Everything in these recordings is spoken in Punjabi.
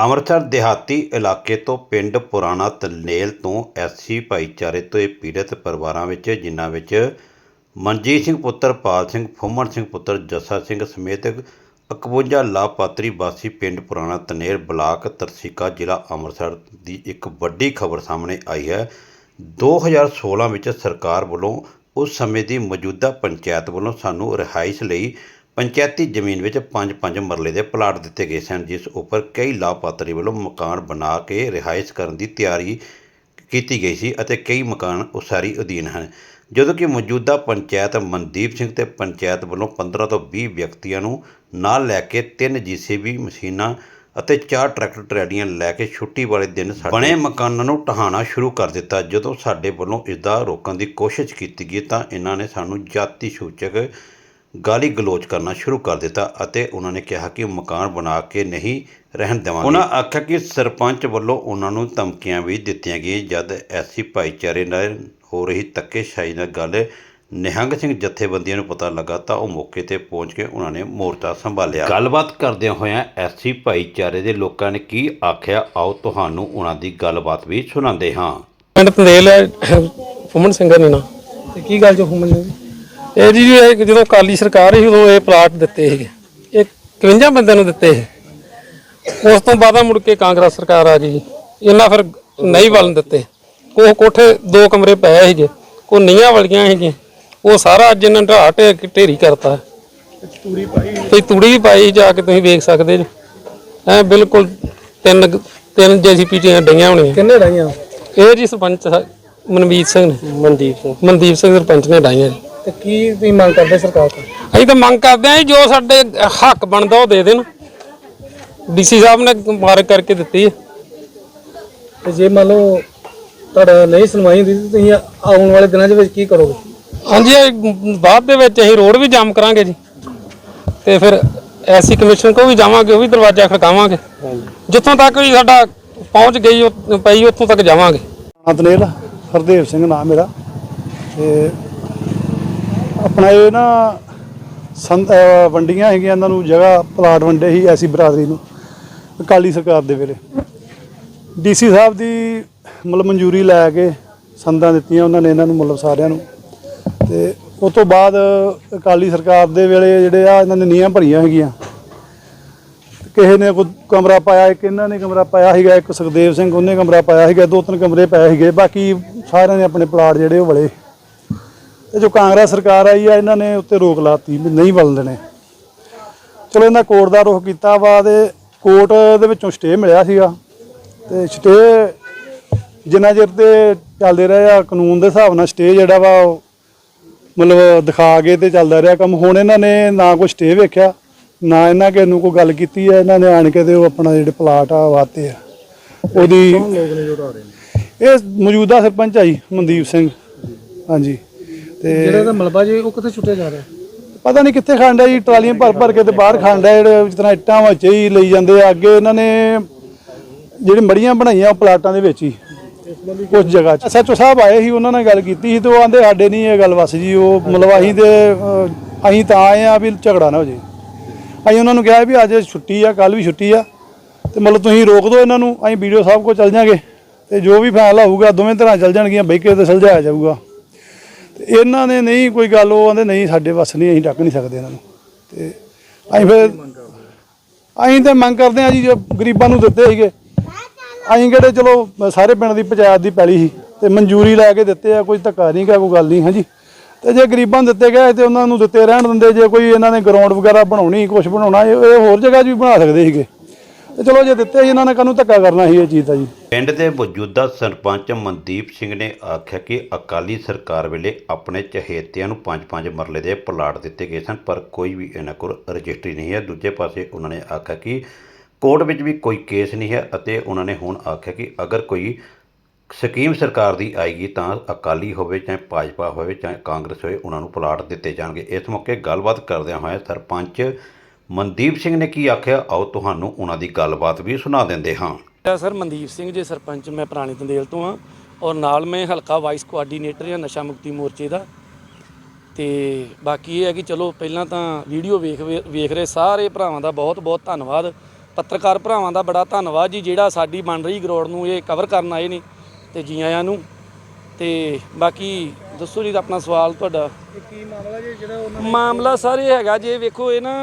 ਅੰਮ੍ਰਿਤਸਰ ਦਿਹਾਤੀ ਇਲਾਕੇ ਤੋਂ ਪਿੰਡ ਪੁਰਾਣਾ ਤਲਨੇਲ ਤੋਂ ਐਸਸੀ ਭਾਈਚਾਰੇ ਤੋਂ ਇਹ ਪੀੜਤ ਪਰਿਵਾਰਾਂ ਵਿੱਚ, ਜਿਨ੍ਹਾਂ ਵਿੱਚ ਮਨਜੀਤ ਸਿੰਘ ਪੁੱਤਰ, ਪਾਲ ਸਿੰਘ, ਫੁੰਮਣ ਸਿੰਘ ਪੁੱਤਰ, ਜੱਸਾ ਸਿੰਘ ਸਮੇਤ 51 ਲਾਭਪਾਤਰੀ ਵਾਸੀ ਪਿੰਡ ਪੁਰਾਣਾ ਤਨੇਰ ਬਲਾਕ ਤਰਸੀਕਾ ਜ਼ਿਲ੍ਹਾ ਅੰਮ੍ਰਿਤਸਰ ਦੀ ਇੱਕ ਵੱਡੀ ਖਬਰ ਸਾਹਮਣੇ ਆਈ ਹੈ। 2016 ਵਿੱਚ ਸਰਕਾਰ ਵੱਲੋਂ ਉਸ ਸਮੇਂ ਦੀ ਮੌਜੂਦਾ ਪੰਚਾਇਤ ਵੱਲੋਂ ਸਾਨੂੰ ਰਿਹਾਇਸ਼ ਲਈ ਪੰਚਾਇਤੀ ਜ਼ਮੀਨ ਵਿੱਚ 5-5 ਮਰਲੇ ਦੇ ਪਲਾਟ ਦਿੱਤੇ ਗਏ ਸਨ, ਜਿਸ ਉੱਪਰ ਕਈ ਲਾਭਪਾਤਰੀ ਵੱਲੋਂ ਮਕਾਨ ਬਣਾ ਕੇ ਰਿਹਾਇਸ਼ ਕਰਨ ਦੀ ਤਿਆਰੀ ਕੀਤੀ ਗਈ ਸੀ ਅਤੇ ਕਈ ਮਕਾਨ ਉਸਾਰੀ ਅਧੀਨ ਹਨ। ਜਦੋਂ ਕਿ ਮੌਜੂਦਾ ਪੰਚਾਇਤ ਮਨਦੀਪ ਸਿੰਘ ਤੇ ਪੰਚਾਇਤ ਵੱਲੋਂ 15 ਤੋਂ 20 ਵਿਅਕਤੀਆਂ ਨੂੰ ਨਾਲ ਲੈ ਕੇ ਤਿੰਨ ਜੀਸੀਬੀ ਮਸ਼ੀਨਾਂ ਅਤੇ ਚਾਰ ਟਰੈਕਟਰ ਟਰੈਲੀਆਂ ਲੈ ਕੇ ਛੁੱਟੀ ਵਾਲੇ ਦਿਨ ਸਾਡੇ ਬਣੇ ਮਕਾਨਾਂ ਨੂੰ ਢਹਾਣਾ ਸ਼ੁਰੂ ਕਰ ਦਿੱਤਾ। ਜਦੋਂ ਸਾਡੇ ਵੱਲੋਂ ਇਸ ਦਾ ਰੋਕਣ ਦੀ ਕੋਸ਼ਿਸ਼ ਕੀਤੀ ਗਈ ਤਾਂ ਇਹਨਾਂ ਨੇ ਸਾਨੂੰ ਜਾਤੀ ਸੂਚਕ ਗਾਲੀ ਗਲੋਚ ਕਰਨਾ ਸ਼ੁਰੂ ਕਰ ਦਿੱਤਾ ਅਤੇ ਉਹਨਾਂ ਨੇ ਕਿਹਾ ਕਿ ਮਕਾਨ ਬਣਾ ਕੇ ਨਹੀਂ ਰਹਿਣ ਦੇਵਾਂਗੇ। ਉਹਨਾਂ ਆਖਿਆ ਕਿ ਸਰਪੰਚ ਵੱਲੋਂ ਉਹਨਾਂ ਨੂੰ ਧਮਕੀਆਂ ਵੀ ਦਿੱਤੀਆਂ ਗਈਆਂ ਜਦ ਐਸੀ ਭਾਈਚਾਰੇ ਨਾਲ ਹੋ ਰਹੀ ਧੱਕੇਸ਼ਾਹੀ ਨਾਲ ਗੱਲ ਨਿਹੰਗ ਸਿੰਘ ਜਥੇਬੰਦੀਆਂ ਨੂੰ ਪਤਾ ਲੱਗਾ ਤਾਂ ਉਹ ਮੌਕੇ ਤੇ ਪਹੁੰਚ ਕੇ ਉਹਨਾਂ ਨੇ ਮੋਰਚਾ ਸੰਭਾਲਿਆ। ਗੱਲਬਾਤ ਕਰਦਿਆਂ ਹੋਇਆਂ ਐਸੀ ਭਾਈਚਾਰੇ ਦੇ ਲੋਕਾਂ ਨੇ ਕੀ ਆਖਿਆ ਆਓ ਤੁਹਾਨੂੰ ਉਹਨਾਂ ਦੀ ਗੱਲਬਾਤ ਵੀ ਸੁਣਾਉਂਦੇ ਹਾਂ। ਪਿੰਡ ਤੰਦੇਲ ਹੈ ਫੁੰਮਣ ਸਿੰਘ ਨੇ ਨਾ ਤੇ ਕੀ ਗੱਲ ਜੋ ਫੁੰਮਣ ਨੇ ਇਹ ਜੀ ਇਹ ਜਦੋਂ ਕਾਲੀ ਸਰਕਾਰ ਸੀ ਉਦੋਂ ਇਹ ਪਲਾਟ ਦਿੱਤੇ ਸੀਗੇ। ਇਹ 51 ਬੰਦਿਆਂ ਨੂੰ ਦਿੱਤੇ ਸੀ। ਉਸ ਤੋਂ ਬਾਅਦ ਮੁੜ ਕੇ ਕਾਂਗਰਸ ਸਰਕਾਰ ਆ ਗਈ। ਇਹਨਾਂ ਫਿਰ ਨਹੀਂ ਵੱਲ ਦਿੱਤੇ। ਕੋਹ ਕੋਠੇ ਦੋ ਕਮਰੇ ਪਏ ਸੀਗੇ ਕੋ ਨੀਆਂ ਵਲੀਆਂ ਸੀਗੀਆਂ। ਉਹ ਸਾਰਾ ਅੱਜ ਇਹਨਾਂ ਢਾਹ ਢੇ ਢੇਰੀ ਕਰਤਾ। ਤੂੜੀ ਪਾਈ ਤੇ ਤੂੜੀ ਪਾਈ ਜਾ ਕੇ ਤੁਸੀਂ ਵੇਖ ਸਕਦੇ ਜੀ। ਐ ਬਿਲਕੁਲ ਤਿੰਨ ਤਿੰਨ ਜੀਸੀਪੀ ਦੀਆਂ ਡਈਆਂ ਹੋਣੀਆਂ। ਕਿੰਨੇ ਡਾਈਆਂ? ਇਹ ਜੀ ਸਰਪੰਚ ਮਨਮੀਤ ਸਿੰਘ ਨੇ। ਮਨਦੀਪ ਸਿੰਘ। ਮਨਦੀਪ ਸਿੰਘ ਸਰਪੰਚ ਨੇ ਡਾਈਆਂ। ਜੀ ਤੇ ਕੀ ਤੁਸੀਂ ਮੰਗ ਕਰਦੇ ਸਰਕਾਰ ਤੋਂ? ਅਸੀਂ ਤਾਂ ਮੰਗ ਕਰਦੇ ਹਾਂ ਜੀ, ਜੋ ਸਾਡੇ ਹੱਕ ਬਣਦਾ ਉਹ ਦੇ ਦੇਣ। ਡੀਸੀ ਸਾਹਿਬ ਨੇ ਮਾਰਕ ਕਰਕੇ ਦਿੱਤੀ ਹੈ। ਤੇ ਜੇ ਮੰਨ ਲਓ ਤੁਹਾਡਾ ਨਹੀਂ ਸੁਣਵਾਈ ਹੁੰਦੀ ਤਾਂ ਤੁਸੀਂ ਆਉਣ ਵਾਲੇ ਦਿਨਾਂ ਦੇ ਵਿੱਚ ਕੀ ਕਰੋਗੇ? ਹਾਂਜੀ ਇਹ ਬਾਅਦ ਦੇ ਵਿੱਚ ਅਸੀਂ ਰੋਡ ਵੀ ਜਾਮ ਕਰਾਂਗੇ ਜੀ। ਤੇ ਫਿਰ ਐਸੀ ਕਮਿਸ਼ਨ ਕੋ ਵੀ ਜਾਵਾਂਗੇ ਉਹ ਵੀ ਦਰਵਾਜ਼ਾ ਖੜਕਾਵਾਂਗੇ। ਜਿੱਥੋਂ ਤੱਕ ਵੀ ਸਾਡਾ ਪਹੁੰਚ ਗਈ ਉਹ- ਪਈ ਉੱਥੋਂ ਤੱਕ ਜਾਵਾਂਗੇ। ਅਤਨੇਲ ਹਰਦੇਵ ਸਿੰਘ ਨਾਮ ਮੇਰਾ। ਤੇ ਆਪਣਾ ਇਹ ਨਾ ਸੰਦ ਵੰਡੀਆਂ ਹੈਗੀਆਂ, ਇਹਨਾਂ ਨੂੰ ਜਗ੍ਹਾ, ਪਲਾਟ ਵੰਡੇ ਸੀ ਐਸੀ ਬਰਾਦਰੀ ਨੂੰ, ਅਕਾਲੀ ਸਰਕਾਰ ਦੇ ਵੇਲੇ। ਡੀਸੀ ਸਾਹਿਬ ਦੀ ਮਤਲਬ ਮਨਜ਼ੂਰੀ ਲੈ ਕੇ ਸੰਦਾਂ ਦਿੱਤੀਆਂ ਉਹਨਾਂ ਨੇ ਇਹਨਾਂ ਨੂੰ, ਮਤਲਬ ਸਾਰਿਆਂ ਨੂੰ। ਤੇ ਉਸ ਤੋਂ ਬਾਅਦ ਅਕਾਲੀ ਸਰਕਾਰ ਦੇ ਵੇਲੇ ਜਿਹੜੇ ਆ, ਇਹਨਾਂ ਨੇ ਨੀਹਾਂ ਭਰੀਆਂ ਹੈਗੀਆਂ। ਕਿਸੇ ਨੇ ਕੋਈ ਕਮਰਾ ਪਾਇਆ, ਇੱਕ ਇਹਨਾਂ ਨੇ ਕਮਰਾ ਪਾਇਆ ਸੀਗਾ, ਇੱਕ ਸੁਖਦੇਵ ਸਿੰਘ, ਉਹਨੇ ਕਮਰਾ ਪਾਇਆ ਸੀਗਾ, ਦੋ ਤਿੰਨ ਕਮਰੇ ਪਏ ਸੀਗੇ, ਬਾਕੀ ਸਾਰਿਆਂ ਨੇ ਆਪਣੇ ਪਲਾਟ ਜਿਹੜੇ ਉਹ ਵਲੇ। ਤੇ ਜੋ ਕਾਂਗਰਸ ਸਰਕਾਰ ਆਈ ਆ ਇਹਨਾਂ ਨੇ ਉੱਤੇ ਰੋਕ ਲਾਤੀ ਵੀ ਨਹੀਂ ਦੇਣੇ ਚਲੋ ਇਹਨਾਂ ਕੋਰਟ ਦਾ ਰੁਖ ਕੀਤਾ ਵਾ ਤੇ ਕੋਰਟ ਦੇ ਵਿੱਚੋਂ ਸਟੇ ਮਿਲਿਆ ਸੀਗਾ। ਤੇ ਸਟੇ ਜਿੰਨਾ ਚਿਰ ਤੇ ਚੱਲਦੇ ਰਹੇ ਆ ਕਾਨੂੰਨ ਦੇ ਹਿਸਾਬ ਨਾਲ ਸਟੇ ਜਿਹੜਾ ਵਾ ਉਹ ਮਤਲਬ ਦਿਖਾ ਕੇ ਤੇ ਚੱਲਦਾ ਰਿਹਾ ਕੰਮ। ਹੁਣ ਇਹਨਾਂ ਨੇ ਨਾ ਕੋਈ ਸਟੇ ਵੇਖਿਆ ਨਾ ਇਹਨਾਂ ਕਿਸੇ ਨੂੰ ਕੋਈ ਗੱਲ ਕੀਤੀ ਹੈ ਇਹਨਾਂ ਨੇ ਆਣ ਕੇ ਤੇ ਉਹ ਆਪਣਾ ਜਿਹੜੇ ਪਲਾਟ ਆ ਵਾਤੇ ਆ। ਉਹਦੀ ਇਹ ਮੌਜੂਦਾ ਸਰਪੰਚ ਆ ਜੀ ਮਨਦੀਪ ਸਿੰਘ। ਹਾਂਜੀ। ਤੇ ਜਿਹੜਾ ਇਹਦਾ ਮਲਬਾ ਜੀ ਉਹ ਕਿੱਥੇ ਛੁੱਟਿਆ ਜਾ ਰਿਹਾ? ਪਤਾ ਨਹੀਂ ਕਿੱਥੇ ਖਾਂਦਾ ਜੀ ਟਰਾਲੀਆਂ ਭਰ ਭਰ ਕੇ ਤੇ ਬਾਹਰ ਖਾਂਦਾ ਜਿਹੜੇ ਜਿਸ ਤਰ੍ਹਾਂ ਇੱਟਾਂ ਵਿੱਚ ਹੀ ਲਈ ਜਾਂਦੇ ਆ। ਅੱਗੇ ਇਹਨਾਂ ਨੇ ਜਿਹੜੀ ਮੜੀਆਂ ਬਣਾਈਆਂ ਉਹ ਪਲਾਟਾਂ ਦੇ ਵਿੱਚ ਹੀ ਕੁਝ ਜਗ੍ਹਾ 'ਚ। ਐਸਐਚਓ ਸਾਹਿਬ ਆਏ ਸੀ ਉਹਨਾਂ ਨਾਲ ਗੱਲ ਕੀਤੀ ਸੀ ਤੇ ਉਹ ਆਂਦੇ ਸਾਡੇ ਨਹੀਂ ਇਹ ਗੱਲ ਵਸ ਜੀ ਉਹ ਮਤਲਬ ਅਸੀਂ ਤੇ ਅਹ, ਅਸੀਂ ਤਾਂ ਆਏ ਆ ਵੀ ਝਗੜਾ ਨਾ ਹੋ ਜੇ। ਅਸੀਂ ਉਹਨਾਂ ਨੂੰ ਕਿਹਾ ਵੀ ਅੱਜ ਛੁੱਟੀ ਆ ਕੱਲ ਵੀ ਛੁੱਟੀ ਆ ਤੇ ਮਤਲਬ ਤੁਸੀਂ ਰੋਕ ਦਿਓ ਇਹਨਾਂ ਨੂੰ ਅਸੀਂ ਵੀਡੀਓ ਸਾਹਿਬ ਕੋਲ ਚੱਲ ਜਾਾਂਗੇ। ਤੇ ਜੋ ਵੀ ਫੈਸਲਾ ਹੋਊਗਾ ਦੋਵੇਂ ਤਰ੍ਹਾਂ ਚੱਲ ਜਾਣਗੀਆਂ ਬਈ ਕੇ ਤੇ ਸੁਲਝਾਇਆ ਜਾਊਗਾ। ਤੇ ਇਹਨਾਂ ਨੇ ਨਹੀਂ ਕੋਈ ਗੱਲ, ਉਹ ਆਂਦੇ ਨਹੀਂ ਸਾਡੇ ਵੱਸ ਨਹੀਂ, ਅਸੀਂ ਡੱਕ ਨਹੀਂ ਸਕਦੇ ਇਹਨਾਂ ਨੂੰ। ਤੇ ਅਸੀਂ ਫਿਰ ਅਸੀਂ ਤਾਂ ਮੰਗ ਕਰਦੇ ਆ ਜੀ, ਜੋ ਗਰੀਬਾਂ ਨੂੰ ਦਿੱਤੇ ਸੀਗੇ। ਅਸੀਂ ਕਿਹੜੇ, ਚਲੋ, ਸਾਰੇ ਪਿੰਡ ਦੀ ਪੰਚਾਇਤ ਦੀ ਪੈਲੀ ਸੀ ਤੇ ਮਨਜ਼ੂਰੀ ਲੈ ਕੇ ਦਿੱਤੇ ਆ, ਕੋਈ ਧੱਕਾ ਨਹੀਂ ਗਾ, ਕੋਈ ਗੱਲ ਨਹੀਂ, ਹਾਂਜੀ। ਤੇ ਜੇ ਗਰੀਬਾਂ ਨੂੰ ਦਿੱਤੇ ਗਏ ਤੇ ਉਹਨਾਂ ਨੂੰ ਦਿੱਤੇ ਰਹਿਣ ਦਿੰਦੇ, ਜੇ ਕੋਈ ਇਹਨਾਂ ਨੇ ਗਰਾਊਂਡ ਵਗੈਰਾ ਬਣਾਉਣੀ ਕੁਝ ਬਣਾਉਣਾ, ਇਹ ਹੋਰ ਜਗ੍ਹਾ 'ਚ ਵੀ ਬਣਾ ਸਕਦੇ ਸੀਗੇ। ਤੇ ਚਲੋ, ਜੇ ਦਿੱਤੇ ਸੀ, ਇਹਨਾਂ ਨੇ ਕਾਹਨੂੰ ਧੱਕਾ ਕਰਨਾ ਸੀ ਇਹ ਚੀਜ਼ ਦਾ ਜੀ? ਪਿੰਡ ਦੇ ਮੌਜੂਦਾ ਸਰਪੰਚ ਮਨਦੀਪ ਸਿੰਘ ਨੇ ਆਖਿਆ ਕਿ ਅਕਾਲੀ ਸਰਕਾਰ ਵੇਲੇ ਆਪਣੇ ਚਹੇਤਿਆਂ ਨੂੰ ਪੰਜ ਪੰਜ ਮਰਲੇ ਦੇ ਪਲਾਟ ਦਿੱਤੇ ਗਏ ਸਨ, ਪਰ ਕੋਈ ਵੀ ਇਹਨਾਂ ਕੋਲ ਰਜਿਸਟਰੀ ਨਹੀਂ ਹੈ। ਦੂਜੇ ਪਾਸੇ ਉਹਨਾਂ ਨੇ ਆਖਿਆ ਕਿ ਕੋਰਟ ਵਿੱਚ ਵੀ ਕੋਈ ਕੇਸ ਨਹੀਂ ਹੈ ਅਤੇ ਉਹਨਾਂ ਨੇ ਹੁਣ ਆਖਿਆ ਕਿ ਅਗਰ ਕੋਈ ਸਕੀਮ ਸਰਕਾਰ ਦੀ ਆਏਗੀ ਤਾਂ ਅਕਾਲੀ ਹੋਵੇ ਚਾਹੇ ਭਾਜਪਾ ਹੋਵੇ ਚਾਹੇ ਕਾਂਗਰਸ ਹੋਵੇ, ਉਹਨਾਂ ਨੂੰ ਪਲਾਟ ਦਿੱਤੇ ਜਾਣਗੇ। ਇਸ ਮੌਕੇ ਗੱਲਬਾਤ ਕਰਦਿਆਂ ਹੋਇਆ ਸਰਪੰਚ ਮਨਦੀਪ ਸਿੰਘ ਨੇ ਕੀ ਆਖਿਆ, ਆਓ ਤੁਹਾਨੂੰ ਉਹਨਾਂ ਦੀ ਗੱਲਬਾਤ ਵੀ ਸੁਣਾ ਦਿੰਦੇ ਹਾਂ। ਮੇਰਾ ਸਰ ਮਨਦੀਪ ਸਿੰਘ ਜੀ ਸਰਪੰਚ ਮੈਂ ਪੁਰਾਣੀ ਤੰਦੇਲ ਤੋਂ ਆ ਔਰ ਨਾਲ ਮੈਂ ਹਲਕਾ ਵਾਈਸ ਕੋਆਰਡੀਨੇਟਰ ਹਾਂ ਨਸ਼ਾ ਮੁਕਤੀ ਮੋਰਚੇ ਦਾ। ਤੇ ਬਾਕੀ ਇਹ ਹੈ ਕਿ ਚਲੋ ਪਹਿਲਾਂ ਤਾਂ ਵੀਡੀਓ ਵੇਖ ਵੇਖ ਰਹੇ ਸਾਰੇ ਭਰਾਵਾਂ ਦਾ ਬਹੁਤ ਬਹੁਤ ਧੰਨਵਾਦ। ਪੱਤਰਕਾਰ ਭਰਾਵਾਂ ਦਾ ਬੜਾ ਧੰਨਵਾਦ ਜੀ ਜਿਹੜਾ ਸਾਡੀ ਬਣ ਰਹੀ ਗਰੋੜ ਨੂੰ ਇਹ ਕਵਰ ਕਰਨ ਆਏ ਨੇ ਤੇ ਜੀ ਆਇਆਂ ਨੂੰ। ਤੇ ਬਾਕੀ ਦੱਸੋ ਜੀ ਆਪਣਾ ਸਵਾਲ ਤੁਹਾਡਾ? ਕੀ ਮਾਮਲਾ ਜੀ ਜਿਹੜਾ ਉਹਨਾਂ ਮਾਮਲਾ ਸਰ ਇਹ ਹੈਗਾ ਜੇ ਵੇਖੋ ਇਹ ਨਾ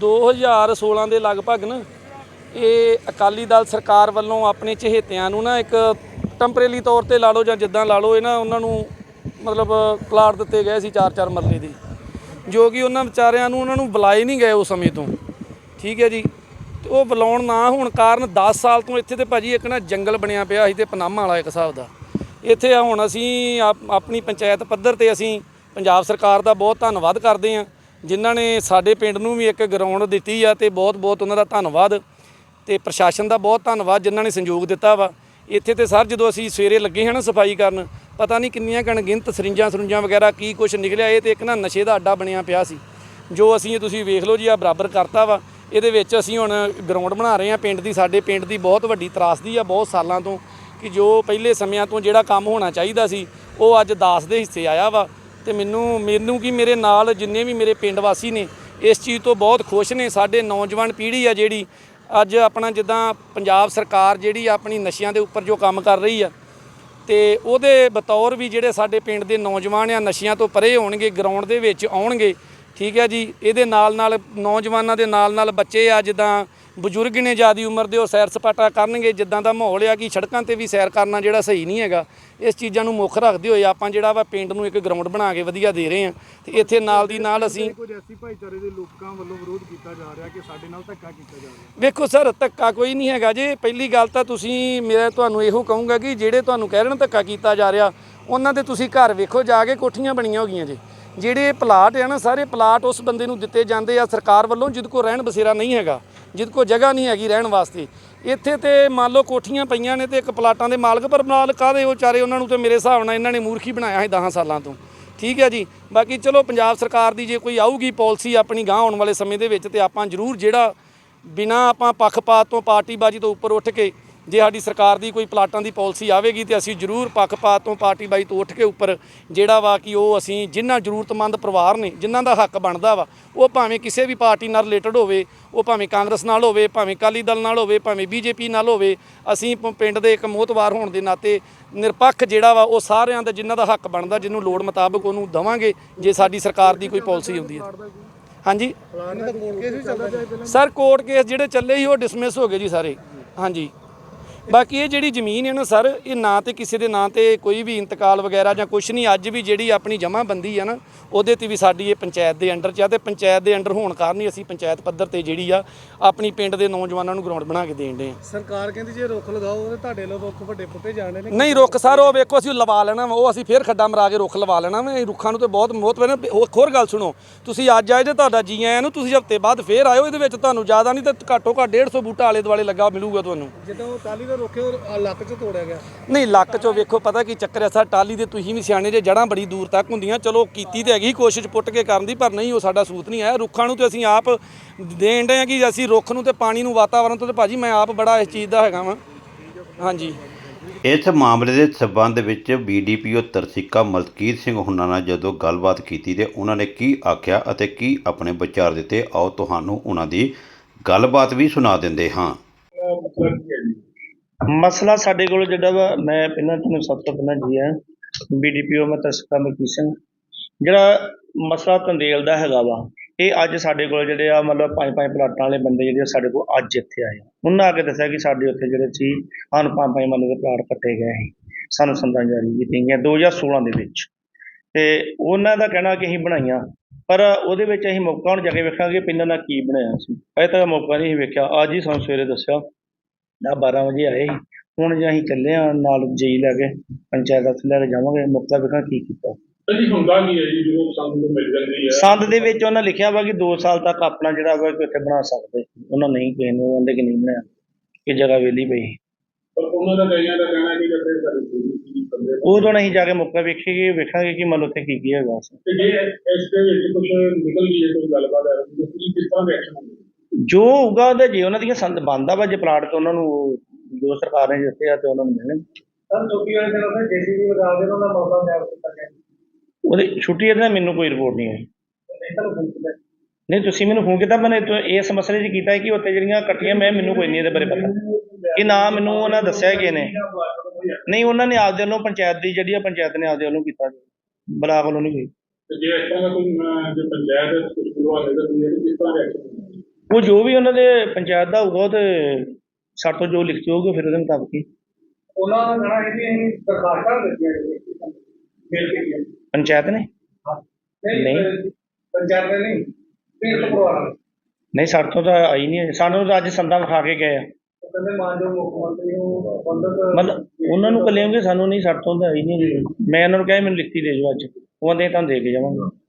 2016 ਦੇ ਲਗਭਗ ਨਾ ਇਹ ਅਕਾਲੀ ਦਲ ਸਰਕਾਰ ਵੱਲੋਂ ਆਪਣੇ ਚਹੇਤਿਆਂ ਨੂੰ ਨਾ ਇੱਕ ਟੈਂਪਰੇਰੀ ਤੌਰ ਤੇ ਲਾ ਲਓ ਜਾਂ ਜਿੱਦਾਂ ਲਾ ਲਓ, ਇਹ ਨਾ ਉਹਨਾਂ ਨੂੰ ਮਤਲਬ ਪਲਾਟ ਦਿੱਤੇ ਗਏ ਸੀ ਚਾਰ ਚਾਰ ਮਰਲੇ ਦੇ, ਜੋ ਕਿ ਉਹਨਾਂ ਵਿਚਾਰਿਆਂ ਨੂੰ ਉਹਨਾਂ ਨੂੰ ਬੁਲਾਏ ਨਹੀਂ ਗਏ ਉਸ ਸਮੇਂ ਤੋਂ। ਠੀਕ ਹੈ ਜੀ? ਤੇ ਉਹ ਬੁਲਾਉਣ ਨਾ ਹੋਣ ਕਾਰਨ 10 ਸਾਲ ਤੋਂ ਇੱਥੇ ਤੇ ਭਾਜੀ ਇੱਕ ਨਾ ਜੰਗਲ ਬਣਿਆ ਪਿਆ ਸੀ ਤੇ ਪਨਾਮਾ ਵਾਲਾ ਇੱਕ ਹਿਸਾਬ ਦਾ। ਇੱਥੇ ਹੁਣ ਅਸੀਂ ਆਪ- ਆਪਣੀ ਪੰਚਾਇਤ ਪੱਧਰ ਤੇ ਅਸੀਂ ਪੰਜਾਬ ਸਰਕਾਰ ਦਾ ਬਹੁਤ ਧੰਨਵਾਦ ਕਰਦੇ ਹਾਂ, ਜਿਨ੍ਹਾਂ ਨੇ ਸਾਡੇ ਪਿੰਡ ਨੂੰ ਵੀ ਇੱਕ ਗਰਾਊਂਡ ਦਿੱਤੀ ਆ ਤੇ ਬਹੁਤ ਬਹੁਤ ਉਹਨਾਂ ਦਾ ਧੰਨਵਾਦ। ਤੇ ਪ੍ਰਸ਼ਾਸਨ ਦਾ ਬਹੁਤ ਧੰਨਵਾਦ ਜਿਨ੍ਹਾਂ ਨੇ ਸੰਯੋਗ ਦਿੱਤਾ ਵਾ। ਇੱਥੇ ਤੇ ਸਰ ਜਦੋਂ ਅਸੀਂ ਸਵੇਰੇ ਲੱਗੇ ਹਾਂ ਨਾ ਸਫ਼ਾਈ ਕਰਨ, ਪਤਾ ਨਹੀਂ ਕਿੰਨੀਆਂ ਕਣਗਿਣਤ ਸਰਿੰਜਾਂ ਸਰੁੰਜਾਂ ਵਗੈਰਾ ਕੀ ਕੁਝ ਨਿਕਲਿਆ, ਇਹ ਤੇ ਇੱਕ ਨਾ ਨਸ਼ੇ ਦਾ ਅੱਡਾ ਬਣਿਆ ਪਿਆ ਸੀ। ਜੋ ਅਸੀਂ, ਤੁਸੀਂ ਵੇਖ ਲਓ ਜੀ ਆ ਬਰਾਬਰ ਕਰਤਾ ਵਾ। ਇਹਦੇ ਵਿੱਚ ਅਸੀਂ ਹੁਣ ਗਰਾਊਂਡ ਬਣਾ ਰਹੇ ਹਾਂ, ਪਿੰਡ ਦੀ, ਸਾਡੇ ਪਿੰਡ ਦੀ ਬਹੁਤ ਵੱਡੀ ਤਰਾਸਦੀ ਆ ਬਹੁਤ ਸਾਲਾਂ ਤੋਂ ਕਿ ਜੋ ਪਹਿਲੇ ਸਮਿਆਂ ਤੋਂ ਜਿਹੜਾ ਕੰਮ ਹੋਣਾ ਚਾਹੀਦਾ ਸੀ, ਉਹ ਅੱਜ ਦਾਸ ਦੇ ਹਿੱਸੇ ਆਇਆ ਵਾ। ਤੇ ਮੈਨੂੰ ਮੈਨੂੰ ਕੀ ਮੇਰੇ ਨਾਲ ਜਿੰਨੇ ਵੀ ਮੇਰੇ ਪਿੰਡ ਵਾਸੀ ਨੇ, ਇਸ ਚੀਜ਼ ਤੋਂ ਬਹੁਤ ਖੁਸ਼ ਨੇ। ਸਾਡੇ ਨੌਜਵਾਨ ਪੀੜ੍ਹੀ ਆ ਜਿਹੜੀ ਅੱਜ ਆਪਣਾ ਜਿੱਦਾਂ ਪੰਜਾਬ ਸਰਕਾਰ ਜਿਹੜੀ ਆਪਣੀ ਨਸ਼ਿਆਂ ਦੇ ਉੱਪਰ ਜੋ ਕੰਮ ਕਰ ਰਹੀ ਆ, ਤੇ ਉਹਦੇ ਬਤੌਰ ਵੀ ਜਿਹੜੇ ਸਾਡੇ ਪਿੰਡ ਦੇ ਨੌਜਵਾਨ ਆ, ਨਸ਼ਿਆਂ ਤੋਂ ਪਰੇ ਹੋਣਗੇ ਗਰਾਊਂਡ ਦੇ ਵਿੱਚ ਆਉਣਗੇ, ਠੀਕ ਹੈ ਜੀ, ਇਹਦੇ ਨਾਲ ਨਾਲ ਨੌਜਵਾਨਾਂ ਦੇ ਨਾਲ ਨਾਲ ਬੱਚੇ ਆ, ਜਿੱਦਾਂ ਬਜ਼ੁਰਗ ਨੇ ਜਿਆਦੀ ਉਮਰ ਦੇ ਉਹ ਸੈਰ ਸਪਾਟਾ ਕਰਨਗੇ ਜਿੱਦਾਂ ਦਾ ਮਾਹੌਲ ਆ ਕਿ ਸੜਕਾਂ ਤੇ ਵੀ ਸੈਰ ਕਰਨਾ ਜਿਹੜਾ ਸਹੀ ਨਹੀਂ ਹੈਗਾ। ਇਸ ਚੀਜ਼ਾਂ ਨੂੰ ਮੁੱਖ ਰੱਖਦੇ ਹੋਏ ਆਪਾਂ ਜਿਹੜਾ ਵਾ ਪਿੰਡ ਨੂੰ ਇੱਕ ਗਰਾਊਂਡ ਬਣਾ ਕੇ ਵਧੀਆ ਦੇ ਰਹੇ ਹਾਂ। ਤੇ ਇੱਥੇ ਨਾਲ ਦੀ ਨਾਲ ਅਸੀਂ ਕੁਝ ਐਸੀ ਭਾਈਚਾਰੇ ਦੇ ਲੋਕਾਂ ਵੱਲੋਂ ਵਿਰੋਧ ਕੀਤਾ ਜਾ ਰਿਹਾ ਕਿ ਸਾਡੇ ਨਾਲ ਧੱਕਾ ਕੀਤਾ ਜਾ ਰਿਹਾ। ਵੇਖੋ ਸਰ ਧੱਕਾ ਕੋਈ ਨਹੀਂ ਹੈਗਾ ਜੇ। ਪਹਿਲੀ ਗੱਲ ਤਾਂ ਤੁਸੀਂ ਮੈਂ ਤੁਹਾਨੂੰ ਇਹੋ ਕਹੂੰਗਾ ਕਿ ਜਿਹੜੇ ਤੁਹਾਨੂੰ ਕਹਿ ਰਹੇ ਨੇ ਧੱਕਾ ਕੀਤਾ ਜਾ ਰਿਹਾ ਉਹਨਾਂ ਦੇ ਤੁਸੀਂ ਘਰ ਵੇਖੋ ਜਾ ਕੇ ਕੋਠੀਆਂ ਬਣੀਆਂ ਹੋ ਗਈਆਂ ਜੇ। ਜਿਹੜੇ ਪਲਾਟ ਆ ਨਾ ਸਾਰੇ ਪਲਾਟ ਉਸ ਬੰਦੇ ਨੂੰ ਦਿੱਤੇ ਜਾਂਦੇ ਆ ਸਰਕਾਰ ਵੱਲੋਂ ਜਿਹਦੇ ਕੋਲ ਰਹਿਣ ਬਸੇਰਾ ਨਹੀਂ ਹੈਗਾ। ਜਿਹਦੇ ਕੋਲ ਜਗ੍ਹਾ ਨਹੀਂ ਹੈਗੀ ਰਹਿਣ ਵਾਸਤੇ। ਇੱਥੇ ਤੇ ਮੰਨ ਲਓ ਕੋਠੀਆਂ ਪਈਆਂ ਨੇ ਤੇ ਇੱਕ ਪਲਾਟਾਂ ਦੇ ਮਾਲਕ, ਪਰ ਮਾਲਕ ਕਾਹਦੇ? ਉਹ ਚਾਰੇ ਉਹਨਾਂ ਨੂੰ ਤੇ ਮੇਰੇ ਹਿਸਾਬ ਨਾਲ ਇਹਨਾਂ ਨੇ ਮੂਰਖੀ ਬਣਾਇਆ ਸੀ 10 ਸਾਲਾਂ ਤੋਂ। ਠੀਕ ਹੈ ਜੀ? ਬਾਕੀ ਚਲੋ ਪੰਜਾਬ ਸਰਕਾਰ ਦੀ ਜੇ ਕੋਈ ਆਊਗੀ ਪਾਲਿਸੀ ਆਪਣੀ ਗਾਂ ਆਉਣ ਵਾਲੇ ਸਮੇਂ ਦੇ ਵਿੱਚ ਤੇ ਆਪਾਂ ਜ਼ਰੂਰ ਜਿਹੜਾ ਬਿਨਾ ਆਪਾਂ ਪੱਖਪਾਤ ਤੋਂ ਪਾਰਟੀਬਾਜ਼ੀ ਤੋਂ ਉੱਪਰ ਉੱਠ ਕੇ ਜੇ ਸਾਡੀ ਸਰਕਾਰ ਦੀ ਕੋਈ ਪਲਾਟਾਂ ਦੀ ਪਾਲਿਸੀ ਆਵੇਗੀ ਤੇ ਅਸੀਂ ਜ਼ਰੂਰ ਪੱਖਪਾਤ ਤੋਂ ਪਾਰਟੀਬਾਜ਼ੀ ਤੋਂ ਉੱਠ ਕੇ ਉੱਪਰ ਜਿਹੜਾ ਵਾ ਕਿ ਉਹ ਅਸੀਂ ਜਿਨ੍ਹਾਂ ਜ਼ਰੂਰਤਮੰਦ ਪਰਿਵਾਰ ਨੇ ਜਿਨ੍ਹਾਂ ਦਾ ਹੱਕ ਬਣਦਾ ਵਾ ਉਹ ਭਾਵੇਂ ਕਿਸੇ ਵੀ ਪਾਰਟੀ ਨਾਲ ਰਿਲੇਟਡ ਹੋਵੇ ਉਹ ਭਾਵੇਂ ਕਾਂਗਰਸ ਨਾਲ ਹੋਵੇ ਭਾਵੇਂ ਅਕਾਲੀ ਦਲ ਨਾਲ ਹੋਵੇ ਭਾਵੇਂ ਬੀਜੇਪੀ ਨਾਲ ਹੋਵੇ ਅਸੀਂ ਪਿੰਡ ਦੇ ਇੱਕ ਮੋਹਤਵਾਰ ਹੋਣ ਦੇ ਨਾਤੇ ਨਿਰਪੱਖ ਜਿਹੜਾ ਵਾ ਉਹ ਸਾਰਿਆਂ ਦਾ ਜਿਨ੍ਹਾਂ ਦਾ ਹੱਕ ਬਣਦਾ ਜਿਹਨੂੰ ਲੋੜ ਮੁਤਾਬਕ ਉਹਨੂੰ ਦਵਾਂਗੇ ਜੇ ਸਾਡੀ ਸਰਕਾਰ ਦੀ ਕੋਈ ਪਾਲਿਸੀ ਹੁੰਦੀ ਹੈ। ਹਾਂਜੀ? ਸਰ ਕੋਰਟ ਕੇਸ ਜਿਹੜੇ ਚੱਲੇ ਸੀ ਉਹ ਡਿਸਮਿਸ ਹੋ ਗਏ ਜੀ ਸਾਰੇ। ਹਾਂਜੀ। ਬਾਕੀ ਇਹ ਜਿਹੜੀ ਜ਼ਮੀਨ ਹੈ ਨਾ ਸਰ ਇਹ ਨਾ ਤੇ ਕਿਸੇ ਦੇ ਨਾਂ ਤੇ ਕੋਈ ਵੀ ਇੰਤਕਾਲ ਵਗੈਰਾ ਜਾਂ ਕੁਝ ਨਹੀਂ ਅੱਜ ਵੀ ਜਿਹੜੀ ਆਪਣੀ ਜਮ੍ਹਾਂਬੰਦੀ ਆ ਨਾ ਉਹਦੇ ਤੇ ਵੀ ਸਾਡੀ ਇਹ ਪੰਚਾਇਤ ਦੇ ਅੰਡਰ ਚ ਆ ਤੇ ਪੰਚਾਇਤ ਦੇ ਅੰਡਰ ਹੋਣ ਕਾਰਨ ਹੀ ਅਸੀਂ ਪੰਚਾਇਤ ਪੱਧਰ ਤੇ ਜਿਹੜੀ ਆ ਆਪਣੀ ਪਿੰਡ ਦੇ ਨੌਜਵਾਨਾਂ ਨੂੰ ਗਰਾਊਂਡ ਬਣਾ ਕੇ ਦੇਣ ਦੇ ਸਰਕਾਰ ਕਹਿੰਦੀ ਜੇ ਰੁੱਖ ਲਗਾਓ ਤੇ ਤੁਹਾਡੇ ਲੋ ਰੁੱਖ ਵੱਡੇ ਪੁੱਟੇ ਜਾਣੇ ਨੇ। ਨਹੀਂ ਰੁੱਖ ਸਰ ਉਹ ਵੇਖੋ ਅਸੀਂ ਲਵਾ ਲੈਣਾ ਉਹ ਅਸੀਂ ਫੇਰ ਖੱਡਾ ਮਰਾ ਕੇ ਰੁੱਖ ਲਵਾ ਲੈਣਾ ਵਾ ਇਹ ਰੁੱਖਾਂ ਨੂੰ ਤੇ ਬਹੁਤ ਮੋਹਤ ਪੈਣਾ। ਹੋਰ ਹੋਰ ਗੱਲ ਸੁਣੋ ਤੁਸੀਂ ਅੱਜ ਆਏ ਜੇ ਤੁਹਾਡਾ ਜੀ ਆਇਆਂ ਨੂੰ ਤੁਸੀਂ ਹਫ਼ਤੇ ਬਾਅਦ ਫੇਰ ਆਇਓ ਇਹਦੇ ਵਿੱਚ ਤੁਹਾਨੂੰ ਜ਼ਿਆਦਾ ਨਹੀਂ ਤੇ ਘੱਟੋ ਘੱਟ 150 ਬੂਟਾ ਆਲੇ ਦੁਆਲੇ ਲੱਗਾ ਮਿਲੂਗਾ ਤੁਹਾਨੂੰ। ਜਦੋਂ ਉਹ ਟਾਲੀ ਲੱਕ 'ਚ ਤੋੜਿਆ ਗਿਆ? ਨਹੀਂ ਲੱਕ ਚੋਂ ਵੇਖੋ ਪਤਾ ਕੀ ਚੱਕਰ ਐ ਸਰ ਟਾਲੀ ਦੇ ਤੁਸੀਂ ਵੀ ਸਿਆਣੇ ਜੇ ਜੜਾਂ ਬੜੀ ਦੂਰ ਤੱਕ ਹੁੰਦੀਆਂ ਚਲੋ ਕੀਤੀ ਤੇ ਹੈਗੀ ਕੋਸ਼ਿਸ਼ ਪੁੱਟ ਕੇ ਕਰਨ ਦੀ ਪਰ ਨਹੀਂ ਉਹ ਸਾਡਾ ਸੂਤ ਨਹੀਂ ਆਇਆ। ਰੁੱਖਾਂ ਨੂੰ ਤੇ ਅਸੀਂ ਆਪ ਦੇਣ ਦੇ ਆ ਕਿ ਅਸੀਂ ਰੁੱਖ ਨੂੰ ਤੇ ਪਾਣੀ ਨੂੰ ਵਾਤਾਵਰਣ ਤੋਂ ਤੇ ਭਾਜੀ ਮੈਂ ਆਪ ਬੜਾ ਇਸ ਚੀਜ਼ ਦਾ ਹੈਗਾ ਵਾਂ। ਹਾਂਜੀ। ਇਸ ਮਾਮਲੇ ਦੇ ਸਬੰਧ ਵਿੱਚ ਬੀਡੀਪੀਓ ਤਰਸਿੱਕਾ ਮਲਕੀਤ ਸਿੰਘ ਹੁਣਾਂ ਨਾਲ ਜਦੋਂ ਗੱਲਬਾਤ ਕੀਤੀ ਤੇ ਉਹਨਾਂ ਨੇ ਕੀ ਆਖਿਆ ਅਤੇ ਕੀ ਆਪਣੇ ਵਿਚਾਰ ਦਿੱਤੇ ਆਓ ਤੁਹਾਨੂੰ ਉਹਨਾਂ ਦੀ ਗੱਲਬਾਤ ਵੀ ਸੁਣਾ ਦਿੰਦੇ ਹਾਂ। ਮਸਲਾ ਸਾਡੇ ਕੋਲ ਜਿਹੜਾ ਵਾ, ਮੈਂ ਪਹਿਲਾਂ ਤੁਹਾਨੂੰ ਸਭ ਤੋਂ ਪਹਿਲਾਂ ਜੀ ਆ ਬੀਡੀਪੀਓ ਮੈਂ ਤਰਸਕਾ ਮਲਕੀਤ ਸਿੰਘ। ਜਿਹੜਾ ਮਸਲਾ ਤੰਦੇਲ ਦਾ ਹੈਗਾ ਵਾ, ਇਹ ਅੱਜ ਸਾਡੇ ਕੋਲ ਜਿਹੜੇ ਆ, ਮਤਲਬ ਪੰਜ ਪੰਜ ਪਲਾਟਾਂ ਵਾਲੇ ਬੰਦੇ ਜਿਹੜੇ ਆ, ਸਾਡੇ ਕੋਲ ਅੱਜ ਇੱਥੇ ਆਏ ਆ। ਉਹਨਾਂ ਆ ਕੇ ਦੱਸਿਆ ਕਿ ਸਾਡੇ ਉੱਥੇ ਜਿਹੜੇ ਸੀ, ਸਾਨੂੰ ਪੰਜ ਪੰਜ ਮਤਲਬ ਦੇ ਪਲਾਟ ਕੱਟੇ ਗਏ ਸੀ। ਸਾਨੂੰ ਸੰਦਾਂ ਜਾਰੀ ਕੀਤੀਆਂ ਗਈਆਂ 2016 ਦੇ ਵਿੱਚ। ਤੇ ਉਹਨਾਂ ਦਾ ਕਹਿਣਾ ਕਿ ਅਸੀਂ ਬਣਾਈਆਂ, ਪਰ ਉਹਦੇ ਵਿੱਚ ਅਸੀਂ ਮੌਕਾ ਹੁਣ ਜਾ ਕੇ ਵੇਖਾਂਗੇ ਪਹਿਲਾਂ ਨਾਲ ਕੀ ਬਣਾਇਆ ਸੀ। ਅਜੇ ਤੱਕ ਮੌਕਾ ਨਹੀਂ ਸੀ ਵੇਖਿਆ। ਅੱਜ ਹੀ ਸਾਨੂੰ ਸਵੇਰੇ ਦੱਸਿਆ ਦਾ 12 ਵਜੇ ਆਏ ਸੀ। ਹੁਣ ਜੇ ਅਸੀਂ ਚੱਲੇ ਆ ਨਾਲ ਜਈ ਲੈ ਕੇ ਪੰਚਾਇਤ ਦਫ਼ਤਰ ਲੈ ਕੇ ਜਾਵਾਂਗੇ। ਮੌਕਾ ਵੇਖਾਂ ਕੀ ਕੀਤਾ। ਜੀ ਹੁੰਦਾ ਕੀ ਹੈ ਜੀ? ਜਦੋਂ ਸੰਦ ਨੂੰ ਮਿਲ ਜਾਂਦੀ ਹੈ। ਸੰਦ ਦੇ ਵਿੱਚ ਉਹਨਾਂ ਲਿਖਿਆ ਵਾ ਕਿ 2 ਸਾਲ ਤੱਕ ਆਪਣਾ ਜਿਹੜਾ ਵਾ ਉੱਥੇ ਬਣਾ ਸਕਦੇ। ਉਹਨਾਂ ਨਹੀਂ ਕਿਸੇ ਨੇ ਕਹਿੰਦੇ ਕਿ ਨਹੀਂ ਬਣਾਇਆ ਕਿ ਜਗ੍ਹਾ ਵਿਹਲੀ ਪਈ ਪਰ ਉਹਨਾਂ ਦਾ ਕਈਆਂ ਦਾ ਕਹਿਣਾ ਕਿ ਜਦੋਂ ਸਾਡੇ ਪੂਰੀ ਚੀਜ਼ ਬੰਦੇ ਉਦੋਂ ਅਸੀਂ ਜਾ ਕੇ ਮੌਕਾ ਵੇਖੀਏ ਵੇਖਾਂਗੇ ਕਿ ਮਤਲਬ ਉੱਥੇ ਕੀ ਕੀ ਹੈਗਾ। ਤੇ ਜੇ ਇਸ ਦੇ ਵਿੱਚ ਕੁਝ ਨਿਕਲ ਗਈ ਹੈ ਕੋਈ ਗੱਲਬਾਤ ਹੈ ਤਾਂ ਤੁਸੀਂ ਕਿਸ ਤਰ੍ਹਾਂ ਰਿਐਕਸ਼ਨ ਹੋਵੇ ਜੋ ਹੋਊਗਾ ਉਹਦੇ ਜੇ ਉਹਨਾਂ ਦੀਆਂ ਸੰਦ ਬੰਦਾ ਵਾ ਜੇ ਪਲਾਟ ਤੇ ਉਹਨਾਂ ਨੂੰ ਜੋ ਸਰਕਾਰ ਨੇ ਦਿੱਤੇ ਆ ਤੇ ਉਹਨਾਂ ਨੂੰ ਮਿਲਣ ਸਰ ਚੌਕੀ ਵਾਲੇ ਦਿਨ ਉਹਨੇ ਜੇਸੀਬੀ ਲਗਾ ਕੇ ਉਹਨਾਂ ਦਾ ਮੌਕਾ ਤਿਆਰ ਕੀਤਾ ਗਿਆ। ਉਹਦੀ ਛੁੱਟੀ ਇਹਦੇ ਨਾਲ ਮੈਨੂੰ ਕੋਈ ਰਿਪੋਰਟ ਨਹੀਂ ਆਈ। ਨਹੀਂ ਤੁਹਾਨੂੰ ਪੁੱਛਦਾ ਨਹੀਂ ਤੁਸੀਂ ਮੈਨੂੰ ਫੋਨ ਕੀਤਾ ਤਾਂ ਇਸ ਮਸਲੇ 'ਚ ਕੀਤਾ ਹੈ ਕਿ ਉੱਥੇ ਜਿਹੜੀਆਂ ਕੱਟੀਆਂ ਮੈਂ ਮੈਨੂੰ ਕੋਈ ਨਹੀਂ ਇਹਦੇ ਬਾਰੇ ਪਤਾ। ਕਿ ਨਾ ਮੈਨੂੰ ਉਹਨਾਂ ਦੱਸਿਆ ਕਿ ਨੇ ਨਹੀਂ ਉਹਨਾਂ ਨੇ ਆਪਦੇ ਵੱਲੋਂ ਪੰਚਾਇਤ ਦੀ ਜਿਹੜੀ ਆ ਪੰਚਾਇਤ ਨੇ ਆਪਦੇ ਵੱਲੋਂ ਕੀਤਾ। ਬਲਾਕ ਵੱਲੋਂ ਨਹੀਂ ਹੋਈ। ਜੇ ਇਸ ਤਰ੍ਹਾਂ ਦਾ ਕੋਈ ਜੇ ਪੰਚਾਇਤ ਕੁਝ ਬੁਲਵਾ ਦੇ ਤਾਂ ਕਿਸ ਤਰ੍ਹਾਂ ਰਿਐਕਸ਼ਨ ਉਹ ਜੋ ਵੀ ਉਹਨਾਂ ਦੇ ਪੰਚਾਇਤ ਦਾ ਹੋਊਗਾ ਉਹ ਤੇ ਸਾਡੇ ਤੋਂ ਜੋ ਲਿਖਤੀ ਹੋਊਗੀ ਫਿਰ ਉਹਦੇ ਮੁਤਾਬਕ ਹੀ। ਉਹਨਾਂ ਦਾ ਕਹਿਣਾ ਹੈ ਕਿ ਅਸੀਂ ਦਰਖਾਸਤਾਂ ਦਿੱਤੀਆਂ ਜੀ। ਮਿਲ ਕੇ ਪੰਚਾਇਤ ਨੇ? ਨਹੀਂ। ਪੰਚਾਇਤ ਨੇ ਨਹੀਂ। ਪੀੜਤ ਪਰਿਵਾਰਾਂ ਨੂੰ। ਨਹੀਂ ਸਾਡੇ ਤੋਂ ਤਾਂ ਆਈ ਨਹੀਂ ਸਾਨੂੰ ਤਾਂ ਅੱਜ ਸੰਦਾਂ ਵਿਖਾ ਕੇ ਗਏ ਆ। ਉਹ ਕਹਿੰਦੇ ਮਾਨਯੋਗ ਮੁੱਖ ਮੰਤਰੀ ਨੂੰ ਬੰਦਕ ਮਤਲਬ ਉਹਨਾਂ ਨੂੰ ਕਲੇਂਗੇ ਸਾਨੂੰ ਨਹੀਂ ਸਾਡੇ ਤੋਂ ਤਾਂ ਆਈ ਨਹੀਂ ਮੈਂ ਉਹਨਾਂ ਨੂੰ ਕਿਹਾ ਮੈਨੂੰ ਲਿਖਤੀ ਦੇ ਦਿਓ ਅੱਜ। ਉਹ ਕਹਿੰਦੇ ਤੁਹਾਨੂੰ ਦੇ ਕੇ ਜਾਵਾਂਗੇ।